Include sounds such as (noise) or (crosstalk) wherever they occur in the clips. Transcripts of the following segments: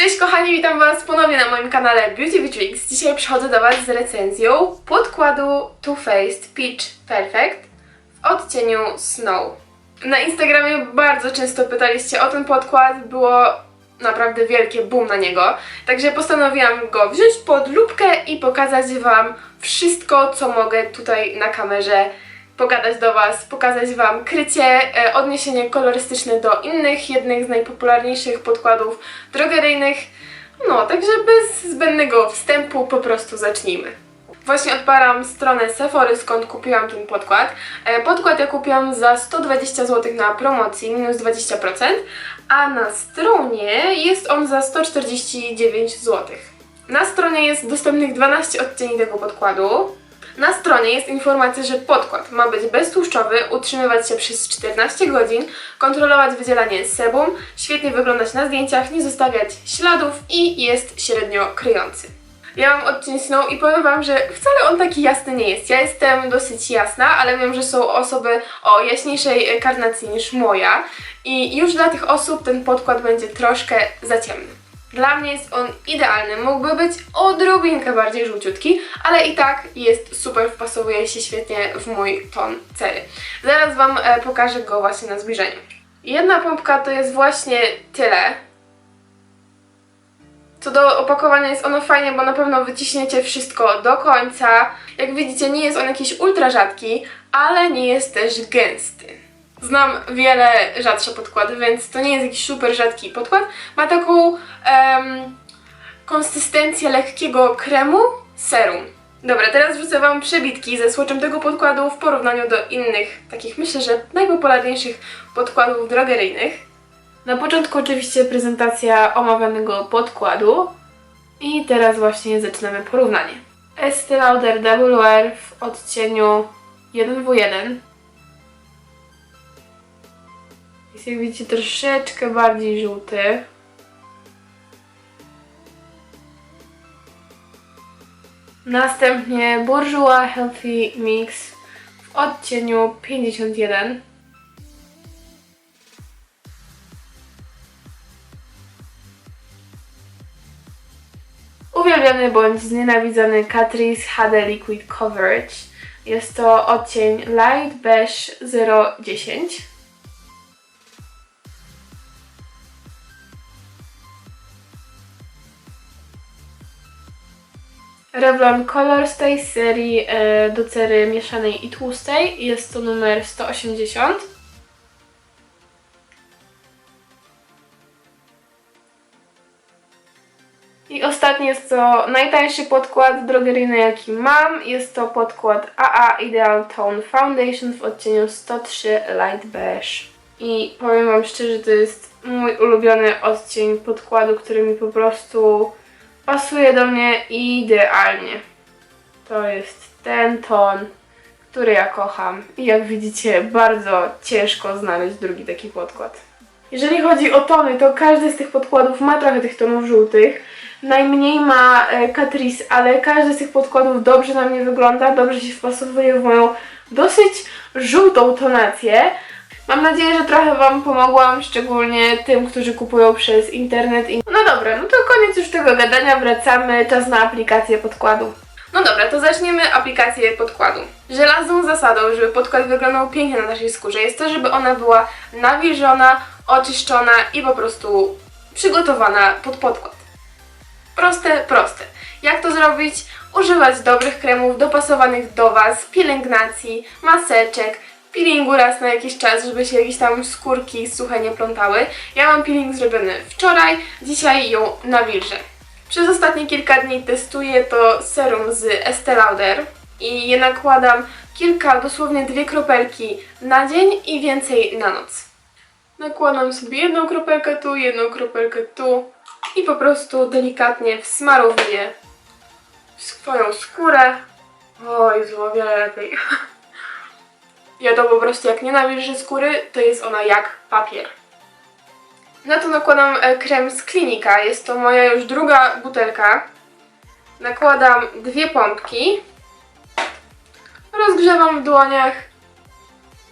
Cześć kochani, witam Was ponownie na moim kanale Beauty with Tricks. Dzisiaj przychodzę do Was z recenzją podkładu Too Faced Peach Perfect w odcieniu Snow. Na Instagramie bardzo często pytaliście o ten podkład, było naprawdę wielkie boom na niego, także postanowiłam go wziąć pod lupkę i pokazać Wam wszystko, co mogę tutaj na kamerze pogadać do Was, pokazać Wam krycie, e, odniesienie kolorystyczne do innych, jednych z najpopularniejszych podkładów drogeryjnych. No, także bez zbędnego wstępu po prostu zacznijmy. Właśnie odpalam stronę Sephory, skąd kupiłam ten podkład. E, Podkład ja kupiłam za 120 zł na promocji, minus 20%, a na stronie jest on za 149 zł. Na stronie jest dostępnych 12 odcieni tego podkładu. Na stronie jest informacja, że podkład ma być beztłuszczowy, utrzymywać się przez 14 godzin, kontrolować wydzielanie sebum, świetnie wyglądać na zdjęciach, nie zostawiać śladów i jest średnio kryjący. Ja mam odcień Snow i powiem Wam, że wcale on taki jasny nie jest. Ja jestem dosyć jasna, ale wiem, że są osoby o jaśniejszej karnacji niż moja i już dla tych osób ten podkład będzie troszkę za ciemny. Dla mnie jest on idealny, mógłby być odrobinkę bardziej żółciutki, ale i tak jest super, wpasowuje się świetnie w mój ton cery. Zaraz Wam e, pokażę go właśnie na zbliżeniu. Jedna pompka to jest właśnie tyle. Co do opakowania jest ono fajnie, bo na pewno wyciśniecie wszystko do końca. Jak widzicie, nie jest on jakiś ultra rzadki, ale nie jest też gęsty. Znam wiele rzadsze podkłady, więc to nie jest jakiś super rzadki podkład. Ma taką em, konsystencję lekkiego kremu, serum. Dobra, teraz wrzucę Wam przebitki ze słoczem tego podkładu w porównaniu do innych, takich myślę, że najpopularniejszych podkładów drogeryjnych. Na początku oczywiście prezentacja omawianego podkładu i teraz właśnie zaczynamy porównanie. Estee Lauder Double Wear w odcieniu 1w1 jest jak widzicie troszeczkę bardziej żółty. Następnie Bourjois Healthy Mix w odcieniu 51. Uwielbiony bądź znienawidzony Catrice HD Liquid Coverage. Jest to odcień Light Beige 010. Revlon Color z tej serii e, do cery mieszanej i tłustej. Jest to numer 180. I ostatni jest to najtańszy podkład drogeryjny jaki mam. Jest to podkład AA Ideal Tone Foundation w odcieniu 103 Light Beige. I powiem Wam szczerze, to jest mój ulubiony odcień podkładu, który mi po prostu pasuje do mnie idealnie. To jest ten ton, który ja kocham. I jak widzicie, bardzo ciężko znaleźć drugi taki podkład. Jeżeli chodzi o tony, to każdy z tych podkładów ma trochę tych tonów żółtych. Najmniej ma e, Catrice, ale każdy z tych podkładów dobrze na mnie wygląda, dobrze się wpasowuje w moją dosyć żółtą tonację. Mam nadzieję, że trochę Wam pomogłam, szczególnie tym, którzy kupują przez internet. I... No dobra, no to koniec już tego gadania, wracamy, czas na aplikację podkładu. No dobra, to zaczniemy aplikację podkładu. Żelazną zasadą, żeby podkład wyglądał pięknie na naszej skórze jest to, żeby ona była nawilżona, oczyszczona i po prostu przygotowana pod podkład. Proste, proste. Jak to zrobić? Używać dobrych kremów dopasowanych do Was, pielęgnacji, maseczek, peelingu raz na jakiś czas, żeby się jakieś tam skórki suche nie plątały. Ja mam peeling zrobiony wczoraj, dzisiaj ją nawilżę. Przez ostatnie kilka dni testuję to serum z Estee Lauder i je nakładam kilka, dosłownie dwie kropelki na dzień i więcej na noc. Nakładam sobie jedną kropelkę tu, jedną kropelkę tu i po prostu delikatnie wsmarowuję swoją skórę. Oj, o wiele lepiej. (laughs) To po prostu jak nie nawilżę skóry, to jest ona jak papier. Na to nakładam e, krem z Klinika. Jest to moja już druga butelka. Nakładam dwie pompki. Rozgrzewam w dłoniach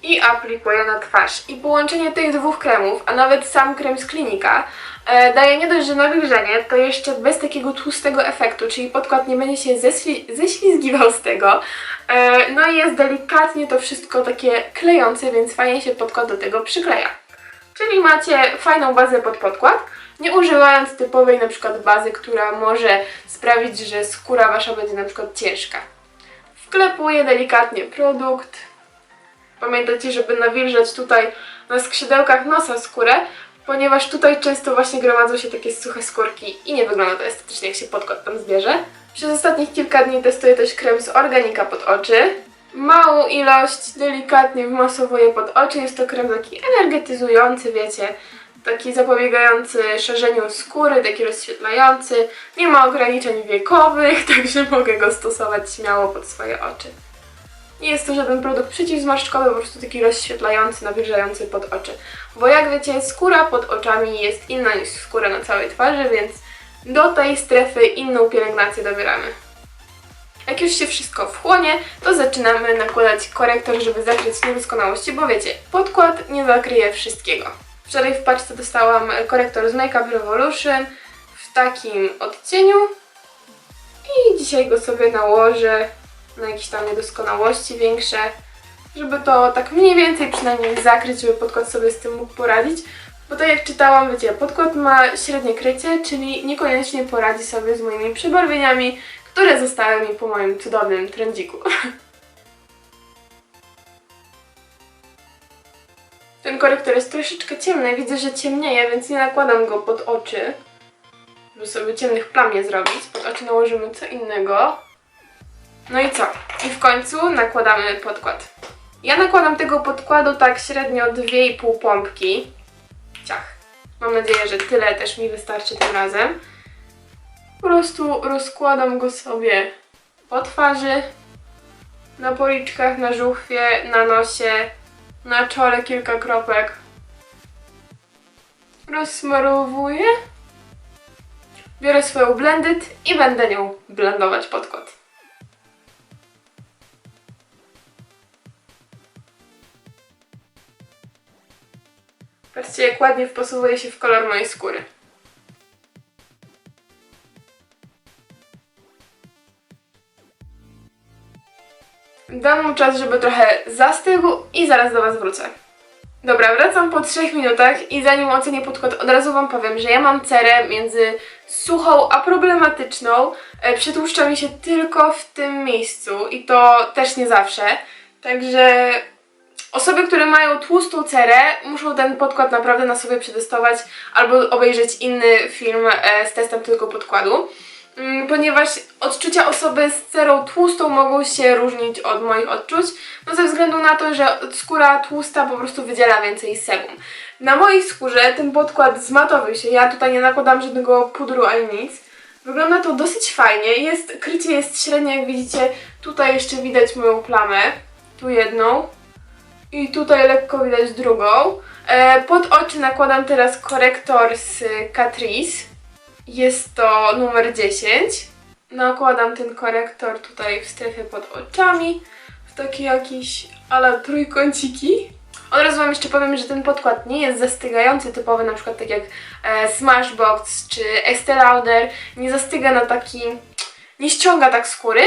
i aplikuję na twarz. I połączenie tych dwóch kremów, a nawet sam krem z klinika, e, daje nie dość, że nawilżenie, to jeszcze bez takiego tłustego efektu, czyli podkład nie będzie się ześli- ześlizgiwał z tego. E, no i jest delikatnie to wszystko takie klejące, więc fajnie się podkład do tego przykleja. Czyli macie fajną bazę pod podkład, nie używając typowej na przykład bazy, która może sprawić, że skóra wasza będzie na przykład ciężka. Wklepuję delikatnie produkt. Pamiętajcie, żeby nawilżać tutaj na skrzydełkach nosa skórę, ponieważ tutaj często właśnie gromadzą się takie suche skórki i nie wygląda to estetycznie, jak się podkład tam zbierze. Przez ostatnich kilka dni testuję też krem z Organika pod oczy. Małą ilość, delikatnie wmasowuję pod oczy. Jest to krem taki energetyzujący, wiecie, taki zapobiegający szerzeniu skóry, taki rozświetlający. Nie ma ograniczeń wiekowych, (laughs) także mogę go stosować śmiało pod swoje oczy. Nie jest to żaden produkt przeciwzmarszczkowy, po prostu taki rozświetlający, nawilżający pod oczy. Bo jak wiecie, skóra pod oczami jest inna niż skóra na całej twarzy, więc do tej strefy inną pielęgnację dobieramy. Jak już się wszystko wchłonie, to zaczynamy nakładać korektor, żeby zakryć niedoskonałości, bo wiecie, podkład nie zakryje wszystkiego. Wczoraj w paczce dostałam korektor z Makeup Revolution w takim odcieniu i dzisiaj go sobie nałożę na jakieś tam niedoskonałości większe, żeby to tak mniej więcej przynajmniej zakryć, żeby podkład sobie z tym mógł poradzić. Bo tak jak czytałam, wiecie, podkład ma średnie krycie, czyli niekoniecznie poradzi sobie z moimi przebarwieniami, które zostały mi po moim cudownym trendziku. (laughs) Ten korektor jest troszeczkę ciemny, widzę, że ciemnieje, więc nie nakładam go pod oczy, żeby sobie ciemnych plam nie zrobić. Pod oczy nałożymy co innego. No i co? I w końcu nakładamy podkład. Ja nakładam tego podkładu tak średnio 2,5 pompki. Ciach. Mam nadzieję, że tyle też mi wystarczy tym razem. Po prostu rozkładam go sobie po twarzy, na policzkach, na żuchwie, na nosie, na czole kilka kropek. Rozsmarowuję. Biorę swoją blended i będę nią blendować podkład. Patrzcie, jak ładnie wpasowuje się w kolor mojej skóry. Dam mu czas, żeby trochę zastygł i zaraz do Was wrócę. Dobra, wracam po 3 minutach i zanim ocenię podkład, od razu Wam powiem, że ja mam cerę między suchą a problematyczną. E, Przytłuszcza mi się tylko w tym miejscu i to też nie zawsze. Także Osoby, które mają tłustą cerę, muszą ten podkład naprawdę na sobie przetestować albo obejrzeć inny film e, z testem tylko podkładu. Mm, Ponieważ odczucia osoby z cerą tłustą mogą się różnić od moich odczuć, no ze względu na to, że skóra tłusta po prostu wydziela więcej sebum. Na mojej skórze ten podkład zmatowił się, ja tutaj nie nakładam żadnego pudru ani nic. Wygląda to dosyć fajnie, jest, krycie jest średnie, jak widzicie, tutaj jeszcze widać moją plamę, tu jedną, i tutaj lekko widać drugą. E, pod oczy nakładam teraz korektor z Catrice. Jest to numer 10. Nakładam ten korektor tutaj w strefie pod oczami. W takie jakieś ala trójkąciki. Od razu wam jeszcze powiem, że ten podkład nie jest zastygający typowy, na przykład tak jak e, Smashbox czy Estee Lauder. Nie zastyga na taki... nie ściąga tak skóry,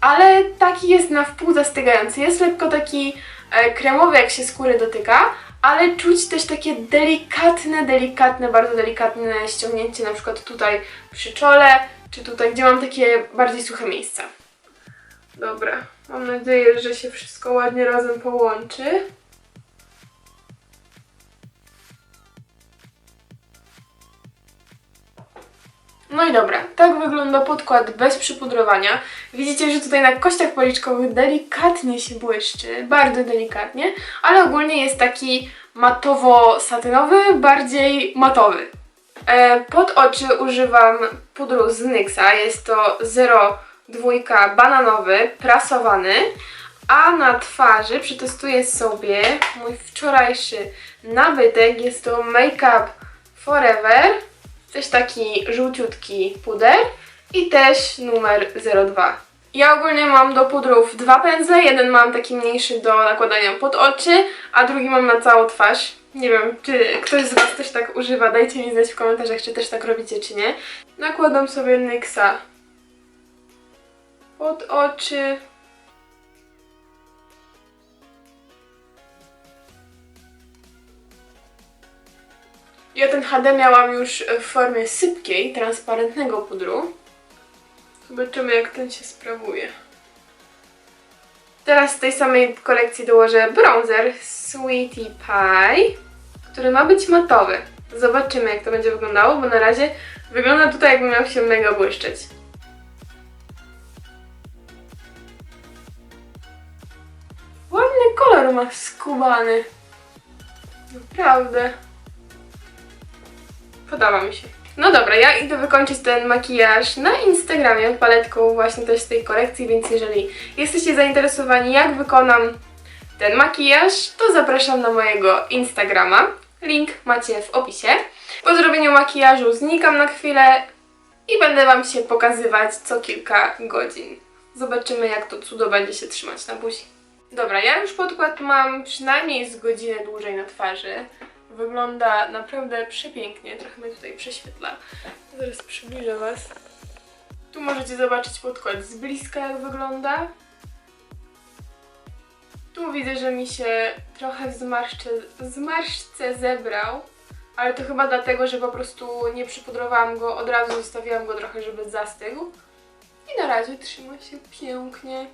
ale taki jest na wpół zastygający. Jest lekko taki e, kremowy, jak się skóry dotyka, ale czuć też takie delikatne, delikatne, bardzo delikatne ściągnięcie, na przykład tutaj przy czole, czy tutaj, gdzie mam takie bardziej suche miejsca. Dobra, mam nadzieję, że się wszystko ładnie razem połączy. No i dobra, tak wygląda podkład bez przypudrowania. Widzicie, że tutaj na kościach policzkowych delikatnie się błyszczy, bardzo delikatnie, ale ogólnie jest taki matowo-satynowy, bardziej matowy. E, pod oczy używam pudru z NYXa, jest to 02 bananowy, prasowany, a na twarzy przetestuję sobie mój wczorajszy nabytek, jest to Make Up Forever, też taki żółciutki puder i też numer 02. Ja ogólnie mam do pudrów dwa pędzle. Jeden mam taki mniejszy do nakładania pod oczy, a drugi mam na całą twarz. Nie wiem, czy ktoś z Was też tak używa. Dajcie mi znać w komentarzach, czy też tak robicie, czy nie. Nakładam sobie NYXa pod oczy. Ja ten HD miałam już w formie sypkiej, transparentnego pudru. Zobaczymy jak ten się sprawuje. Teraz z tej samej kolekcji dołożę bronzer Sweetie Pie, który ma być matowy. Zobaczymy jak to będzie wyglądało, bo na razie wygląda tutaj jakby miał się mega błyszczeć. Ładny kolor ma skubany. Naprawdę. Podoba mi się. No dobra, ja idę wykończyć ten makijaż na Instagramie paletką właśnie też z tej kolekcji, więc jeżeli jesteście zainteresowani jak wykonam ten makijaż, to zapraszam na mojego Instagrama. Link macie w opisie. Po zrobieniu makijażu znikam na chwilę i będę Wam się pokazywać co kilka godzin. Zobaczymy jak to cudo będzie się trzymać na buzi. Dobra, ja już podkład mam przynajmniej z godzinę dłużej na twarzy. Wygląda naprawdę przepięknie. Trochę mnie tutaj prześwietla. Zaraz przybliżę Was. Tu możecie zobaczyć podkład z bliska, jak wygląda. Tu widzę, że mi się trochę zmarszcze, zmarszce zebrał, ale to chyba dlatego, że po prostu nie przypudrowałam go, od razu zostawiłam go trochę, żeby zastygł. I na razie trzyma się pięknie.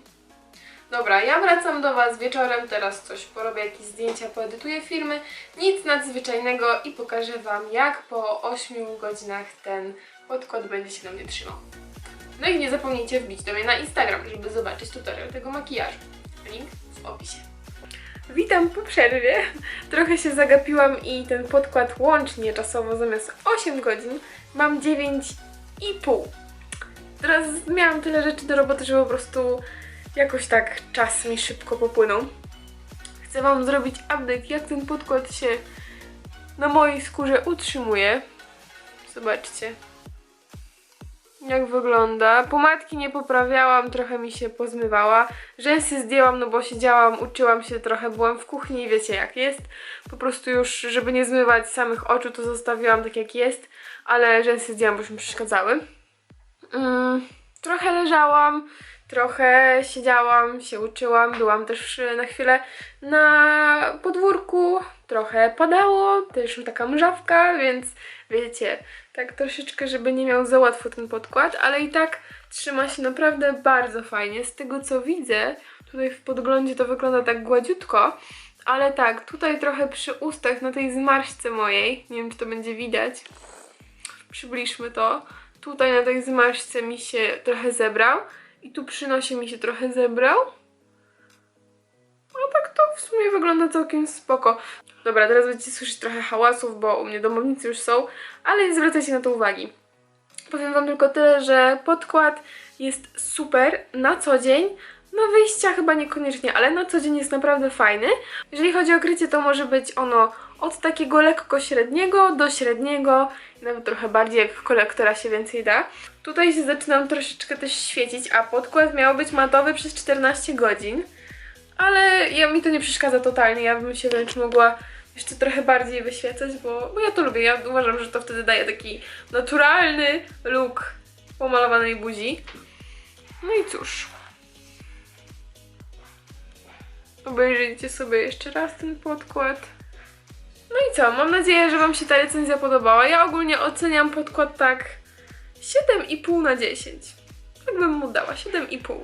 Dobra, ja wracam do Was wieczorem, teraz coś porobię, jakieś zdjęcia, poedytuję filmy, nic nadzwyczajnego i pokażę Wam, jak po 8 godzinach ten podkład będzie się do mnie trzymał. No i nie zapomnijcie wbić do mnie na Instagram, żeby zobaczyć tutorial tego makijażu. Link w opisie. Witam po przerwie. Trochę się zagapiłam i ten podkład łącznie czasowo zamiast 8 godzin mam 9,5. Teraz miałam tyle rzeczy do roboty, że po prostu jakoś tak czas mi szybko popłynął. Chcę Wam zrobić update, jak ten podkład się na mojej skórze utrzymuje. Zobaczcie. Jak wygląda. Pomadki nie poprawiałam, trochę mi się pozmywała. Rzęsy zdjęłam, no bo siedziałam, uczyłam się trochę, byłam w kuchni wiecie jak jest. Po prostu już, żeby nie zmywać samych oczu, to zostawiłam tak jak jest, ale rzęsy zdjęłam, bo już mi przeszkadzały. Mm, trochę leżałam, trochę siedziałam, się uczyłam, byłam też na chwilę na podwórku, trochę padało, też taka mrzawka, więc wiecie, tak troszeczkę, żeby nie miał za łatwo ten podkład, ale i tak trzyma się naprawdę bardzo fajnie. Z tego co widzę, tutaj w podglądzie to wygląda tak gładziutko, ale tak, tutaj trochę przy ustach, na tej zmarszce mojej, nie wiem czy to będzie widać, przybliżmy to, tutaj na tej zmarszce mi się trochę zebrał i tu przy nosie mi się trochę zebrał. No tak to w sumie wygląda całkiem spoko. Dobra, teraz będziecie słyszeć trochę hałasów, bo u mnie domownicy już są, ale nie zwracajcie na to uwagi. Powiem Wam tylko tyle, że podkład jest super na co dzień. Na wyjścia chyba niekoniecznie, ale na co dzień jest naprawdę fajny. Jeżeli chodzi o krycie, to może być ono od takiego lekko średniego do średniego, nawet trochę bardziej jak kolektora się więcej da. Tutaj się zaczynam troszeczkę też świecić, a podkład miał być matowy przez 14 godzin. Ale ja, mi to nie przeszkadza totalnie, ja bym się wręcz mogła jeszcze trochę bardziej wyświecać, bo, bo ja to lubię. Ja uważam, że to wtedy daje taki naturalny look pomalowanej buzi. No i cóż. Obejrzyjcie sobie jeszcze raz ten podkład. No i co? Mam nadzieję, że Wam się ta recenzja podobała. Ja ogólnie oceniam podkład tak 7,5 na 10. Tak bym mu dała, 7,5.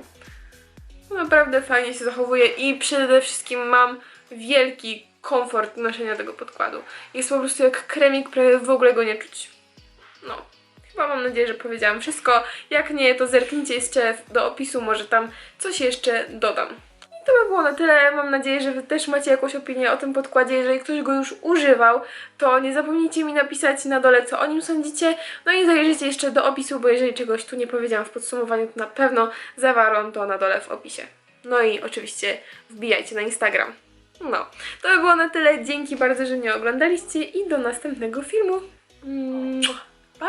No Naprawdę fajnie się zachowuje i przede wszystkim mam wielki komfort noszenia tego podkładu. Jest po prostu jak kremik, prawie w ogóle go nie czuć. No, chyba mam nadzieję, że powiedziałam wszystko. Jak nie, to zerknijcie jeszcze do opisu, może tam coś jeszcze dodam. To by było na tyle. Mam nadzieję, że Wy też macie jakąś opinię o tym podkładzie. Jeżeli ktoś go już używał, to nie zapomnijcie mi napisać na dole, co o nim sądzicie. No i zajrzyjcie jeszcze do opisu, bo jeżeli czegoś tu nie powiedziałam w podsumowaniu, to na pewno zawarłam to na dole w opisie. No i oczywiście wbijajcie na Instagram. No, to by było na tyle. Dzięki bardzo, że mnie oglądaliście i do następnego filmu. Pa!